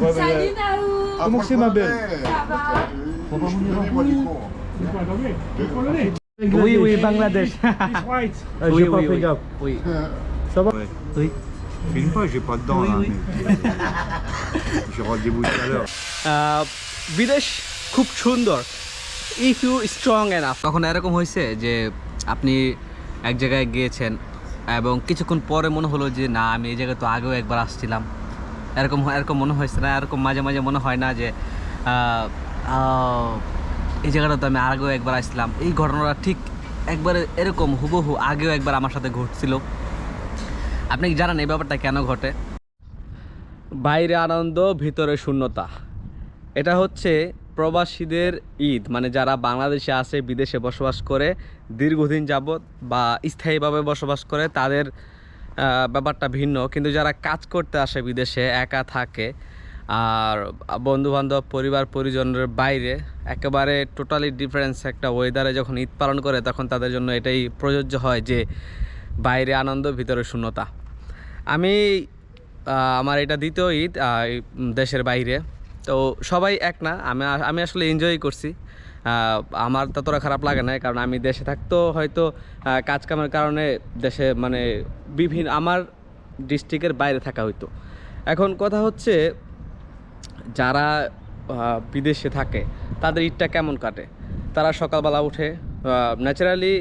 Ouais, mais, Salut euh, Naou Comment c'est ma belle Ça va Faut pas venir en Oui, oui, Bangladesh. Euh, J'ai pas fait gaffe. Oui. Ça va Oui. Filme pas, j'ai pas de dents Oui, là. oui. mais- J'ai rendez-vous tout à l'heure. আহ, বিদেশ খুব সুন্দর if you strong enough কখন এরকম হয়েছে যে আপনি এক জায়গায় গিয়েছেন এবং কিছুক্ষণ পরে মনে হলো যে না আমি এই জায়গায় তো আগেও একবার আসছিলাম এরকম এরকম মনে হয়েছে না, এরকম মাঝে মাঝে মনে হয় না যে এই জায়গাটা তো আমি আগেও একবার আসছিলাম এই ঘটনাটা ঠিক একবারে এরকম হুবহু আগেও একবার আমার সাথে ঘটছিল। আপনি কি জানেন এই ব্যাপারটা কেন ঘটে? বাইরে আনন্দ, ভিতরে শূন্যতা। এটা হচ্ছে প্রবাসীদের ঈদ মানে যারা বাংলাদেশে আসে বিদেশে বসবাস করে, দীর্ঘদিন যাবৎ বা স্থায়ীভাবে বসবাস করে, তাদের ব্যাপারটা ভিন্ন। কিন্তু যারা কাজ করতে আসে বিদেশে, একা থাকে, আর বন্ধুবান্ধব, পরিবার, পরিজনের বাইরে, একেবারে টোটালি ডিফারেন্স একটা ওয়েদারে যখন ঈদ পালন করে, তখন তাদের জন্য এটাই প্রযোজ্য হয় যে, বাইরে আনন্দ, ভিতরে শূন্যতা। আমি আমার এটা দ্বিতীয় ঈদ দেশের বাইরে। তো সবাই এক না, আমি আমি আসলে এনজয় করছি। আমার ততটা খারাপ লাগে না কারণ আমি দেশে থাকতো হয়তো আহ, কাজ কামের কারণে দেশে মানে বিভিন্ন আমার ডিস্ট্রিক্টের বাইরে থাকা হইতো। এখন কথা হচ্ছে যারা বিদেশে থাকে তাদের ঈদটা কেমন কাটে? তারা সকালবেলা উঠে ন্যাচারালি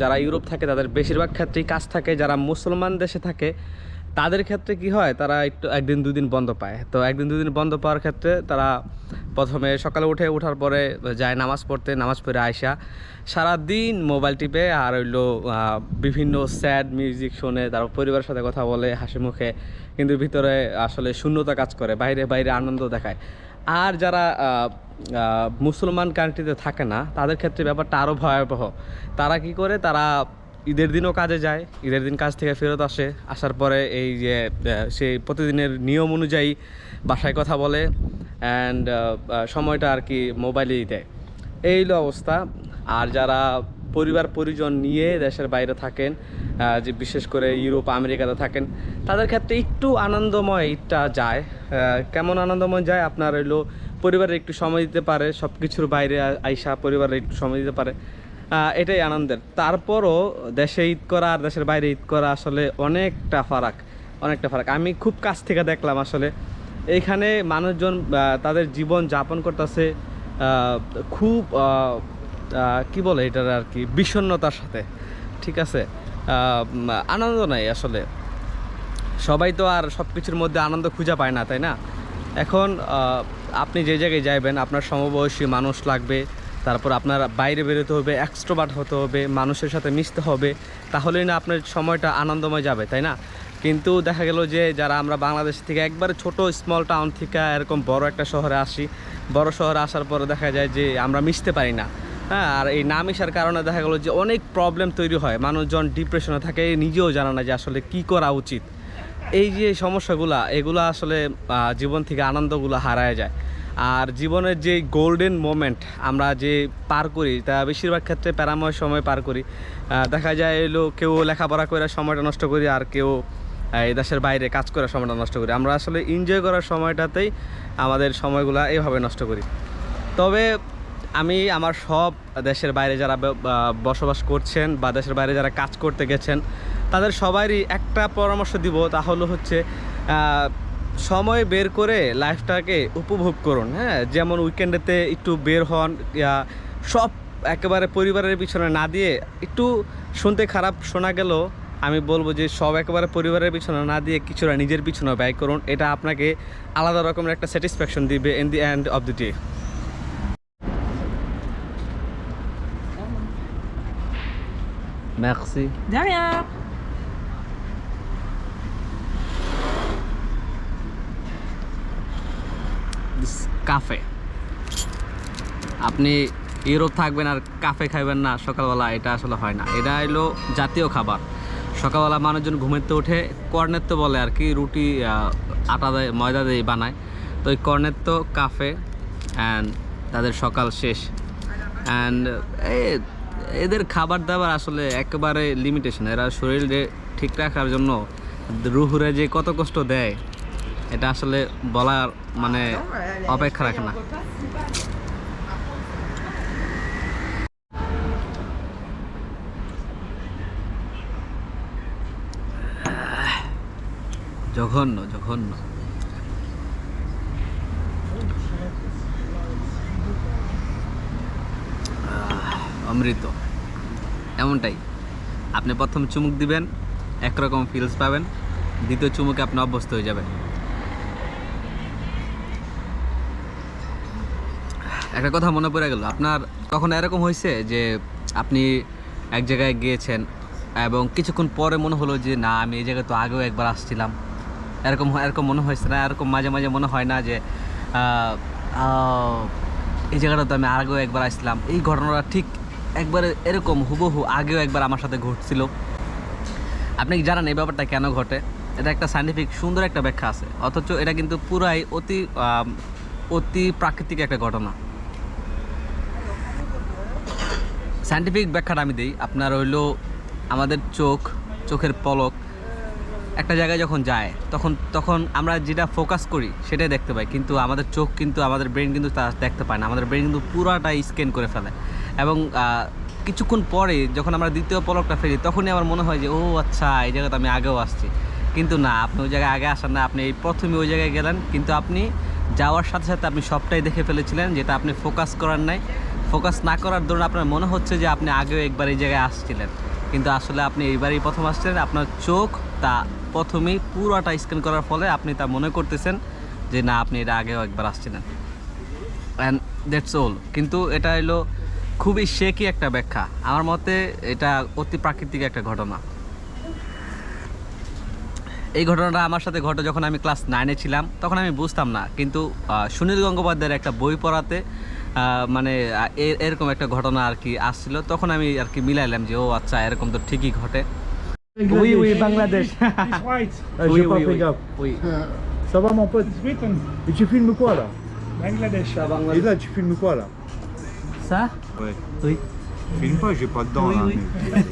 যারা ইউরোপ থাকে তাদের বেশিরভাগ ক্ষেত্রেই কাজ থাকে যারা মুসলমান দেশে থাকে তাদের ক্ষেত্রে কি হয় তারা একটু একদিন দুদিন বন্ধ পায়। তো একদিন দুদিন বন্ধ পাওয়ার ক্ষেত্রে তারা প্রথমে সকালে উঠে ওঠার পরে যায় নামাজ পড়তে, নামাজ পড়ে আয়সা সারাদিন মোবাইল টিপে আর হইল বিভিন্ন স্যাড মিউজিক শোনে, তারপর পরিবারের সাথে কথা বলে হাসি মুখে। কিন্তু ভিতরে আসলে শূন্যতা কাজ করে, বাইরে বাইরে আনন্দ দেখায়। আর যারা মুসলমান কান্ট্রিতে থাকে না, তাদের ক্ষেত্রে ব্যাপারটা আরও ভয়াবহ। তারা কি করে? তারা ঈদের দিনও কাজে যায়, ঈদের দিন কাজ থেকে ফেরত আসে। আসার পরে এই যে সেই প্রতিদিনের নিয়ম অনুযায়ী বাসায় কথা বলে অ্যান্ড সময়টা আর কি মোবাইলেই দেয়। এই হলো অবস্থা। আর যারা পরিবার পরিজন নিয়ে দেশের বাইরে থাকেন যে বিশেষ করে ইউরোপ, আমেরিকাতে থাকেন, তাদের ক্ষেত্রে একটু আনন্দময় ঈদটা যায় কেমন আনন্দময় যায়? আপনার হইল পরিবারে একটু সময় দিতে পারে সব কিছুর বাইরে আইসা পরিবারে একটু সময় দিতে পারে। এটাই আনন্দের। তারপরও দেশে ঈদ করা আর দেশের বাইরে ঈদ করা আসলে অনেকটা ফারাক অনেকটা ফারাক। আমি খুব কাছ থেকে দেখলাম আসলে এইখানে মানুষজন তাদের জীবন যাপন করতেছে খুব কি বলে এটার আর কি, বিষণ্ণতার সাথে, ঠিক আছে? আনন্দ নাই আসলে। সবাই তো আর সব কিছুর মধ্যে আনন্দ খুঁজে পায় না, তাই না? এখন আপনি যে জায়গায় যাইবেন, আপনার সমবয়সী মানুষ লাগবে, তারপর আপনার বাইরে বেরোতে হবে এক্সট্রোবার্ট হতে হবে, মানুষের সাথে মিশতে হবে, তাহলেই না আপনার সময়টা আনন্দময় যাবে, তাই না? কিন্তু দেখা গেল যে যারা আমরা বাংলাদেশ থেকে একবারে ছোট স্মল টাউন থেকে এরকম বড় একটা শহরে আসি, বড় শহরে আসার পরে দেখা যায় যে আমরা মিশতে পারি না। হ্যাঁ আর এই না মিশার কারণে দেখা গেলো যে অনেক প্রবলেম তৈরি হয়। মানুষজন ডিপ্রেশনে থাকে নিজেও জানা না যে আসলে কি করা উচিত। এই যে সমস্যাগুলা, এগুলো আসলে জীবন থেকে আনন্দগুলো হারায় যায়। আর জীবনের যে গোল্ডেন মোমেন্ট আমরা যে পার করি, তা বেশিরভাগ ক্ষেত্রে প্যারাময় সময় পার করি। দেখা যায় এলো কেউ লেখাপড়া করে সময়টা নষ্ট করি, আর কেউ এই দেশের বাইরে কাজ করার সময়টা নষ্ট করি। আমরা আসলে এনজয় করার সময়টাতেই আমাদের সময়গুলো এইভাবে নষ্ট করি। তবে আমি আমার সব দেশের বাইরে যারা বসবাস করছেন বা দেশের বাইরে যারা কাজ করতে গেছেন, তাদের সবারই একটা পরামর্শ দিব তা হলো হচ্ছে সময় বের করে লাইফটাকে উপভোগ করুন হ্যাঁ? যেমন উইকেন্ডেতে একটু বের হন সব একেবারে পরিবারের পিছনে না দিয়ে একটু শুনতে খারাপ শোনা গেল আমি বলব যে সব একেবারে পরিবারের পিছনে না দিয়ে কিছুটা নিজের পিছনে ব্যয় করুন। এটা আপনাকে আলাদা রকমের একটা স্যাটিসফ্যাকশন দিবে in the end of the day Merci. De rien cafe আপনি ইউরোপ থাকবেন আর কাফে খাইবেন না সকালবেলা এটা আসলে হয় না। এটা হলো জাতীয় খাবার। সকালবেলা মানুষজন ঘুমেতে উঠে তো বলে আর কি, রুটি আটা দেয়, ময়দা দিয়ে বানায়। তো ওই তো কাফে অ্যান্ড তাদের সকাল শেষ। অ্যান্ড এদের খাবার দাবার আসলে একেবারে লিমিটেশন এরা শরীরে ঠিক রাখার জন্য রুহুরে যে কত কষ্ট দেয়, এটা আসলে বলার মানে অপেক্ষা রাখে না। জঘন্য জঘন্য। অমৃত, এমনটাই। আপনি প্রথম চুমুক দিবেন, একরকম ফিলস পাবেন, দ্বিতীয় চুমুকে আপনি অভ্যস্ত হয়ে যাবেন। একটা কথা মনে পড়ে গেল, আপনার কখনো এরকম হয়েছে যে আপনি এক জায়গায় গিয়েছেন এবং কিছুক্ষণ পরে মনে হলো যে, না, আমি এই জায়গায় তো আগেও একবার আসছিলাম। এরকম এরকম মনে হয়েছে না, এরকম মাঝে মাঝে মনে হয় না যে এই জায়গাটা তো আমি আগেও একবার আসছিলাম। এই ঘটনাটা ঠিক একবারে এরকম হুবহু আগেও একবার আমার সাথে ঘটছিল। আপনি কি জানেন এই ব্যাপারটা কেন ঘটে? এটা একটা সাইন্টিফিক সুন্দর একটা ব্যাখ্যা আছে। অথচ এটা কিন্তু পুরাই অতি অতি প্রাকৃতিক একটা ঘটনা। সাইন্টিফিক ব্যাখ্যাটা আমি দিই। আপনার হইল আমাদের চোখ, চোখের পলক একটা জায়গায় যখন যায়, তখন তখন আমরা যেটা ফোকাস করি সেটাই দেখতে পাই। কিন্তু আমাদের চোখ কিন্তু, আমাদের ব্রেন কিন্তু তা দেখতে পায় না। আমাদের ব্রেন কিন্তু পুরাটাই স্ক্যান করে ফেলে। এবং কিছুক্ষণ পরে যখন আমরা দ্বিতীয় পলকটা ফেলি, তখনই আমার মনে হয় যে, ও আচ্ছা এই জায়গাতে আমি আগেও আসছি। কিন্তু না, আপনি ওই জায়গায় আগে আসেন না। আপনি এই প্রথমে ওই জায়গায় গেলেন। কিন্তু আপনি যাওয়ার সাথে সাথে আপনি সবটাই দেখে ফেলেছিলেন, যেটা আপনি ফোকাস করার নাই। ফোকাস না করার দরুন আপনার মনে হচ্ছে যে, আপনি আগেও একবার এই জায়গায় আসছিলেন। কিন্তু আসলে আপনি এইবারই প্রথম আসছিলেন। আপনার চোখ তা প্রথমেই পুরোটা স্ক্যান করার ফলে আপনি তা মনে করতেছেন যে, না, আপনি এটা আগেও একবার আসছিলেন। অ্যান্ড দ্যাটস অল কিন্তু এটা হলো খুবই শেকি একটা ব্যাখ্যা। আমার মতে এটা অতি প্রাকৃতিক একটা ঘটনা। এই ঘটনাটা আমার সাথে ঘটে যখন আমি ক্লাস নাইনে ছিলাম, তখন আমি বুঝতাম না। কিন্তু সুনীল গঙ্গোপাধ্যায়ের একটা বই পড়াতে মানে এরকম একটা ঘটনা আর কি আসছিল। তখন আমি আর কি মিলাইলাম যে, ও আচ্ছা এরকম তো ঠিকই ঘটে। Oui, oui, Bangladesh. It's white. Ah, J'ai pas fait gaffe. Oui. Ça va, mon pote It's written Et tu filmes quoi là Bangladesh. Et là, tu filmes quoi là Ça Ouais. Oui. Filme pas, j'ai pas de dents Oui, là. oui. mais-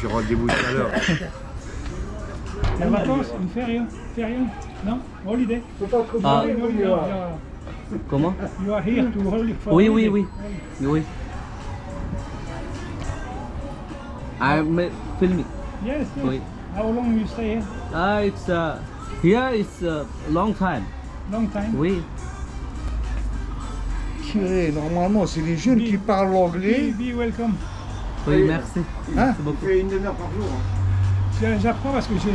J'ai rendez-vous tout à l'heure. Les vacances, il ne fait rien. Il fait rien. Non Holiday. Ah. Comment you are here to holiday. for Oui, oui, oui. Oui. I'm uh, filming. Yes, yes. Oui. How long you stay here? Ah, it's uh, here it's a long time. Long time? Oui. Normalement, c'est les jeunes qui parlent Be, anglais. be welcome. Oui, merci. Hein beaucoup. fait une demi-heure par jour. Je- J'apprends parce que j'ai.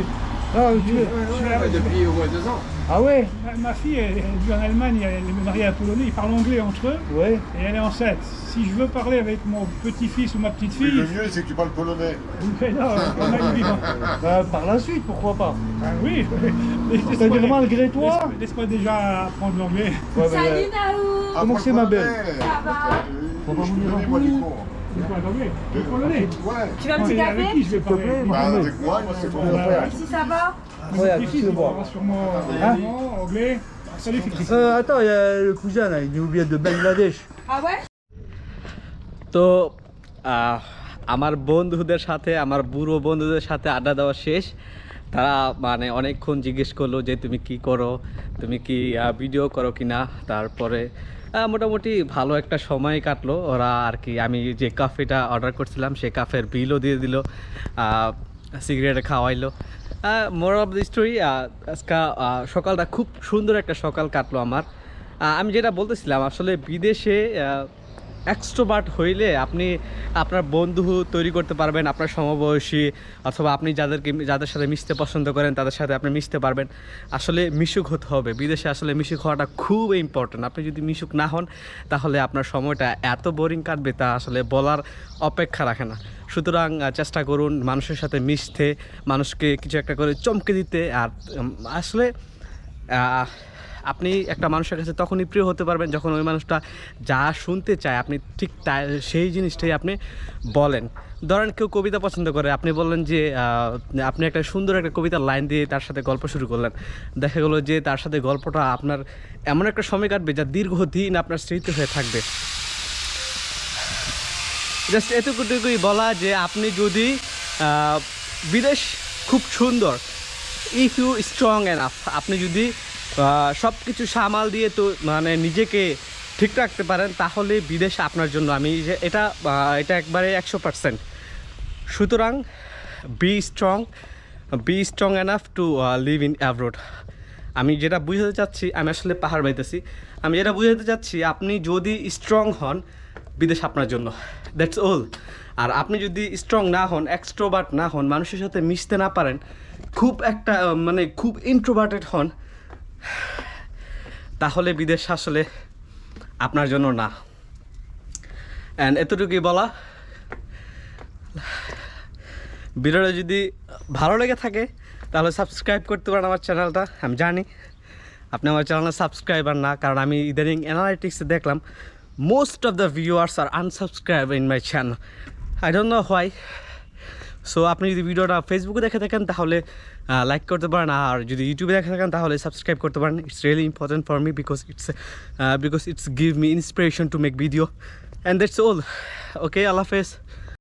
Ah, tu... depuis au moins deux ans. ah ouais Ma, ma fille, elle, elle vit en Allemagne, elle est mariée à un Polonais, ils parlent anglais entre eux Ouais. et elle est enceinte. Si je veux parler avec mon petit-fils ou ma petite Mais fille, le mieux, c'est que tu parles polonais. mais non, on a. Bah, par la suite, pourquoi pas Ah oui, C'est-à-dire malgré toi Laisse- Laisse-moi déjà apprendre l'anglais. Ouais, Salut Naou Comment c'est ma belle Ça va Je du Ouais. Tu veux un petit avec café qui vais parler plaît, Bah, avec moi, moi, c'est bon. Ici ça va Ouais, parlera sûrement Hein allemand, anglais. Salut Euh, attends, il y a le cousin là, il nous vient de Bangladesh. Ah ouais তো আমার বন্ধুদের সাথে আমার বুড়ো বন্ধুদের সাথে আড্ডা দেওয়া শেষ তারা মানে অনেকক্ষণ জিজ্ঞেস করল যে তুমি কি করো তুমি কি ভিডিও করো কি না তারপরে মোটামুটি ভালো একটা সময় কাটলো। ওরা আর কি, আমি যে কাফেটা অর্ডার করছিলাম, সে কাফের বিলও দিয়ে দিল সিগারেট খাওয়াইলো। মোর অফ দ্য স্টোরি আজকা সকালটা খুব সুন্দর একটা সকাল কাটলো আমার। আমি যেটা বলতেছিলাম, আসলে বিদেশে আহ, এক্সট্রোবার্ট হইলে আপনি আপনার বন্ধু তৈরি করতে পারবেন আপনার সমবয়সী অথবা আপনি যাদেরকে যাদের সাথে মিশতে পছন্দ করেন তাদের সাথে আপনি মিশতে পারবেন। আসলে মিশুক হতে হবে। বিদেশে আসলে মিশুক হওয়াটা খুব ইম্পর্ট্যান্ট আপনি যদি মিশুক না হন তাহলে আপনার সময়টা এত বোরিং কাটবে তা আসলে বলার অপেক্ষা রাখে না। সুতরাং চেষ্টা করুন মানুষের সাথে মিশতে মানুষকে কিছু একটা করে চমকে দিতে আর আসলে আপনি একটা মানুষের কাছে তখনই প্রিয় হতে পারবেন যখন ওই মানুষটা যা শুনতে চায়। আপনি ঠিক তাই, সেই জিনিসটাই আপনি বলেন। ধরেন কেউ কবিতা পছন্দ করে, আপনি বললেন যে আপনি একটা সুন্দর একটা কবিতার লাইন দিয়ে তার সাথে গল্প শুরু করলেন। দেখা গেলো যে তার সাথে গল্পটা আপনার এমন একটা সময় কাটবে যা দীর্ঘদিন আপনার স্মৃতি হয়ে থাকবে। জাস্ট এতটুকুই বলা যে, আপনি যদি বিদেশ খুব সুন্দর ইফ ইউ স্ট্রং এনাফ আপনি যদি সব কিছু সামাল দিয়ে তো মানে নিজেকে ঠিক রাখতে পারেন, তাহলে বিদেশ আপনার জন্য। আমি এটা এটা একবারে একশো পার্সেন্ট সুতরাং be strong be strong enough to live in abroad আমি যেটা বুঝাতে চাচ্ছি, আমি আসলে পাহাড় বাইতেছি আমি যেটা বুঝাতে চাচ্ছি, আপনি যদি স্ট্রং হন, বিদেশ আপনার জন্য। দ্যাটস অল আর আপনি যদি স্ট্রং না হন এক্সট্রোবার্ট না হন, মানুষের সাথে মিশতে না পারেন, খুব একটা মানে খুব ইন্ট্রোভার্টেড হন তাহলে বিদেশ আসলে আপনার জন্য না। অ্যান্ড এতটুকুই বলা। ভিডিওটা যদি ভালো লেগে থাকে, তাহলে সাবস্ক্রাইব করতে পারেন আমার চ্যানেলটা আমি জানি আপনি আমার চ্যানেলে সাবস্ক্রাইবার না, কারণ আমি ইদানিং অ্যানালিটিক্সে দেখলাম most of the viewers R unsubscribe in my channel I don't know why so আপনি যদি ভিডিওটা ফেসবুকে দেখে থাকেন, তাহলে লাইক করতে পারেন। আর যদি ইউটিউবে দেখে থাকেন, তাহলে সাবস্ক্রাইব করতে পারেন। It's really important for me because it's because it's give me inspiration to make video and that's all okay আল্লাহ হাফেজ।